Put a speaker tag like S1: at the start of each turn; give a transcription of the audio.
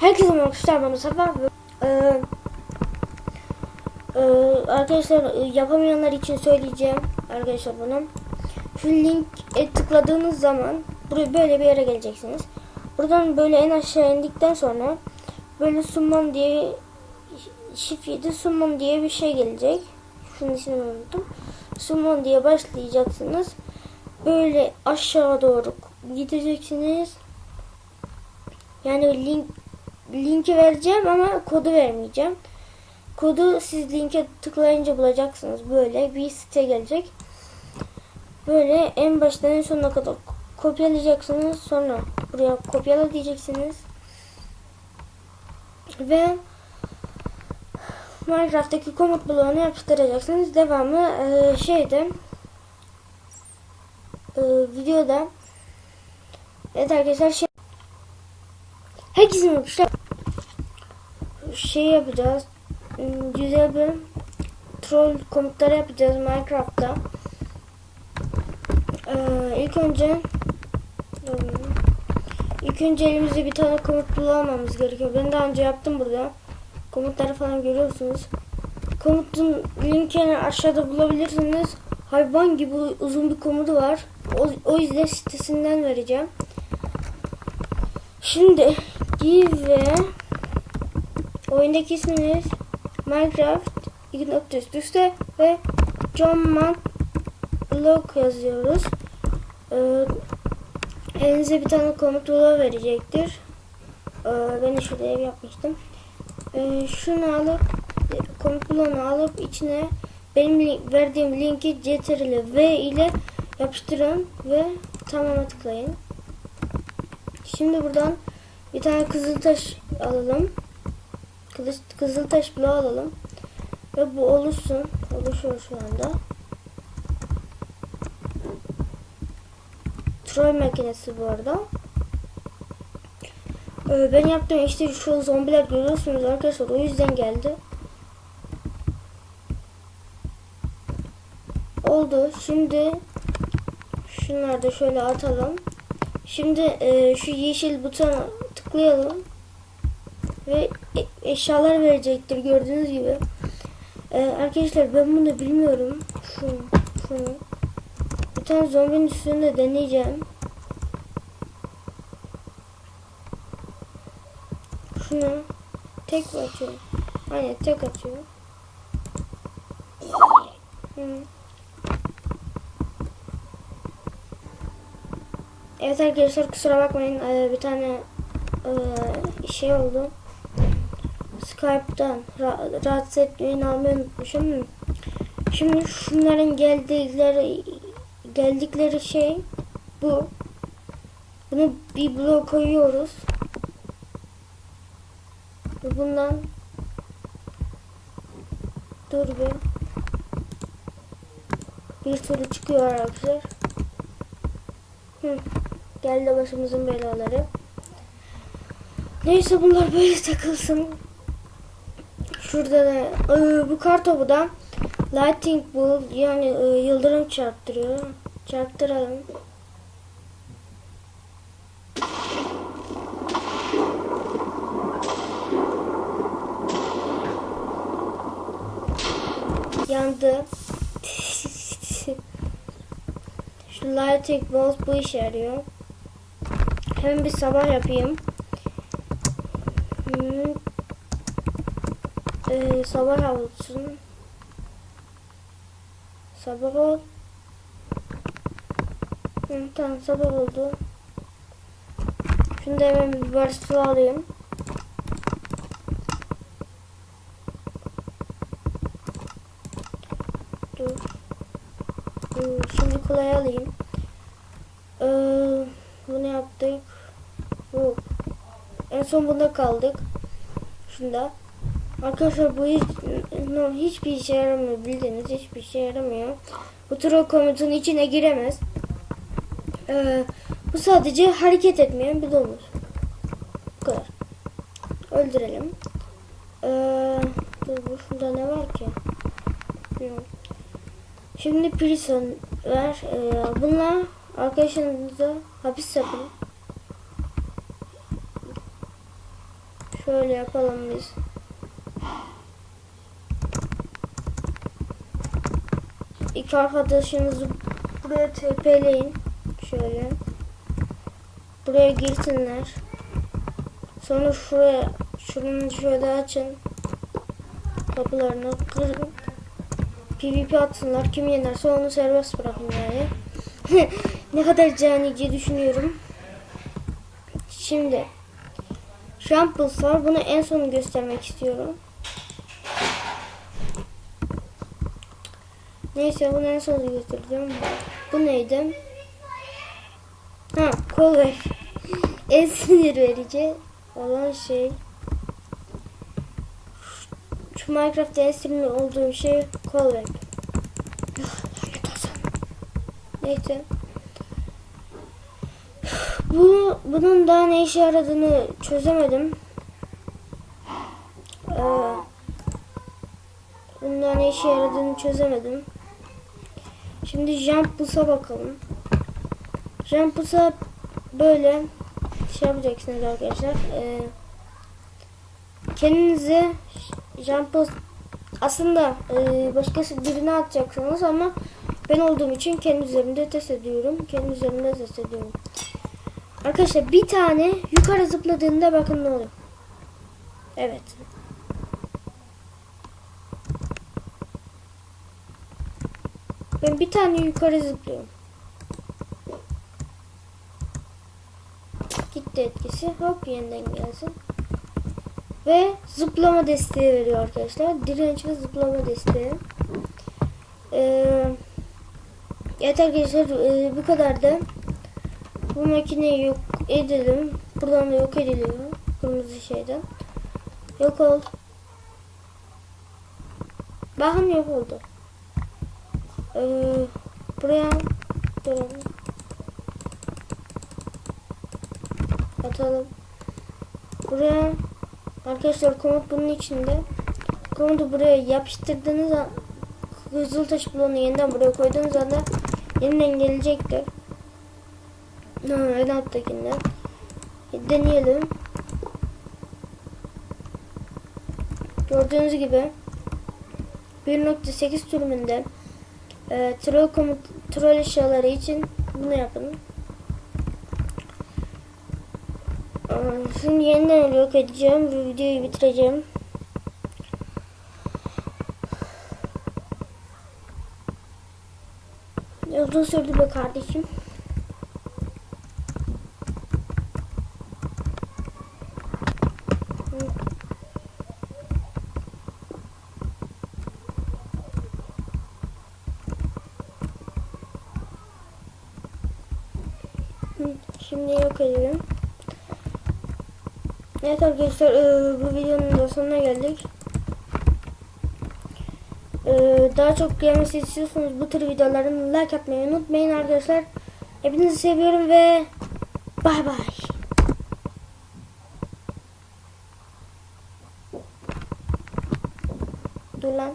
S1: Herkese arkadaşlar ben Mustafa. Ee, e, arkadaşlar e, yapamayanlar için söyleyeceğim arkadaşlar bunu. Şu linke tıkladığınız zaman buraya böyle bir yere geleceksiniz. Buradan böyle en aşağı indikten sonra böyle summon diye şifrede summon diye bir şey gelecek. Şunun ismini unuttum. Summon diye başlayacaksınız. Böyle aşağı doğru gideceksiniz. Yani link linki vereceğim ama kodu vermeyeceğim. Kodu siz linke tıklayınca bulacaksınız. Böyle bir site gelecek. Böyle en baştan en sonuna kadar kopyalayacaksınız. Sonra buraya kopyala diyeceksiniz. Ve Minecraft'taki komut bloğunu yapıştıracaksınız. Devamı e, şeyde e, videoda Evet arkadaşlar şey Herkese merhaba. Şey yapacağız. Hmm, Güzel bir troll komutları yapacağız Minecraft'ta. Ee, ilk önce hmm, ilk önce elimizde bir tane komut bulmamız gerekiyor. Ben daha önce yaptım burada. Komutları falan görüyorsunuz. Komutun linkini aşağıda bulabilirsiniz. Hayvan gibi uzun bir komutu var. O, o yüzden sitesinden vereceğim. Şimdi give oyundaki isminiz Minecraft iki nokta üst üste ve John Blog yazıyoruz. Ee, elinize bir tane komut bloğu verecektir. Ee, ben de şurada ev yapmıştım. Ee, şunu alıp komut bloğunu alıp içine benim link, verdiğim linki ctrl v ile yapıştırın ve tamama tıklayın. Şimdi buradan bir tane kızıltaş alalım. Kızıl, kızıltaş bloğu alalım. Ve bu oluşsun. Oluşuyor şu anda. Troll makinesi bu arada. Ee, ben yaptım işte şu zombiler görüyorsunuz arkadaşlar o yüzden geldi. Oldu. Şimdi şunları da şöyle atalım. Şimdi e, şu yeşil butona tıklayalım. Ve e, eşyalar verecektir gördüğünüz gibi. E, arkadaşlar ben bunu bilmiyorum. Şunu, şunu. Bir tane zombinin üstünde deneyeceğim. Şunu tek mi açıyor? Aynen tek açıyor. Hı. Evet arkadaşlar kusura bakmayın ee, bir tane ee, şey oldu. Skype'dan ra rahatsız etmeyin almayı unutmuşum. Şimdi şunların geldikleri geldikleri şey bu. Bunu bir blok koyuyoruz. Bundan dur bir bir türlü çıkıyor arkadaşlar. Hı. Geldi başımızın belaları. Neyse bunlar böyle takılsın. Şurada da e, bu kartopu da lighting bolt yani e, yıldırım çarptırıyor. Çarptıralım. Yandı. Şu lighting bolt bu işe yarıyor. Hemen bir sabah yapayım. Sabah olsun. Sabah ol. Hı, tamam sabah oldu. Şimdi hemen bir barış su alayım. Dur. Dur. Şimdi kolay alayım. Ee, bunu yaptık. Bu. En son bunda kaldık. Şunda. Arkadaşlar bu hiç, hiçbir işe yaramıyor bildiğiniz hiçbir işe yaramıyor. Bu troll komutun içine giremez. Ee, bu sadece hareket etmeyen bir domuz. Bu kadar. Öldürelim. Ee, bu şunda ne var ki? Bilmiyorum. Şimdi prison ver. Ee, bunlar arkadaşlarınıza hapis yapın. Şöyle yapalım biz. İki arkadaşınızı buraya tepeleyin. Şöyle. Buraya girsinler. Sonra şuraya şunun şöyle açın. Kapılarını kırın. PvP atsınlar. Kim yenerse onu serbest bırakın yani. ne kadar canice düşünüyorum. Şimdi Shambles var. Bunu en son göstermek istiyorum. Neyse bunu en son göstereceğim. Bu neydi? Ha, Colway. en sinir verici olan şey. Şu Minecraft'ta en sinirli olduğum şey. Lanet olsun. Neyse. Bu, bunun daha ne işe yaradığını çözemedim. Ee, bunun daha ne işe yaradığını çözemedim. Şimdi jump bus'a bakalım. Jump bus'a böyle şey yapacaksınız arkadaşlar. Ee, kendinize jump bus aslında e, başkası birine atacaksınız ama ben olduğum için kendi üzerimde test ediyorum. Kendi üzerimde test ediyorum. Arkadaşlar bir tane yukarı zıpladığında bakın ne oluyor. Evet. Ben bir tane yukarı zıplıyorum. Gitti etkisi. Hop yeniden gelsin. Ve zıplama desteği veriyor arkadaşlar. Direnç ve zıplama desteği. Ee, evet arkadaşlar e, bu kadar da. Bu makineyi yok edelim. Buradan da yok ediliyor. Kırmızı şeyden. Yok oldu. Bakın yok oldu. Ee, buraya duralım. Atalım. Buraya arkadaşlar komut bunun içinde. Komutu buraya yapıştırdığınız an kızıl taş bloğunu yeniden buraya koyduğunuz anda yeniden gelecektir. Ha, en alttakinden. Deneyelim. Gördüğünüz gibi 1.8 sürümünde e, troll komut troll eşyaları için bunu yapın. Aa, Şimdi yeniden yok edeceğim ve videoyu bitireceğim. Uzun sürdü be kardeşim. Şimdi yok edelim. Evet arkadaşlar e, bu videonun da sonuna geldik. E, daha çok gelmesi istiyorsanız bu tür videoların like atmayı unutmayın arkadaşlar. Hepinizi seviyorum ve bay bay. Dur lan.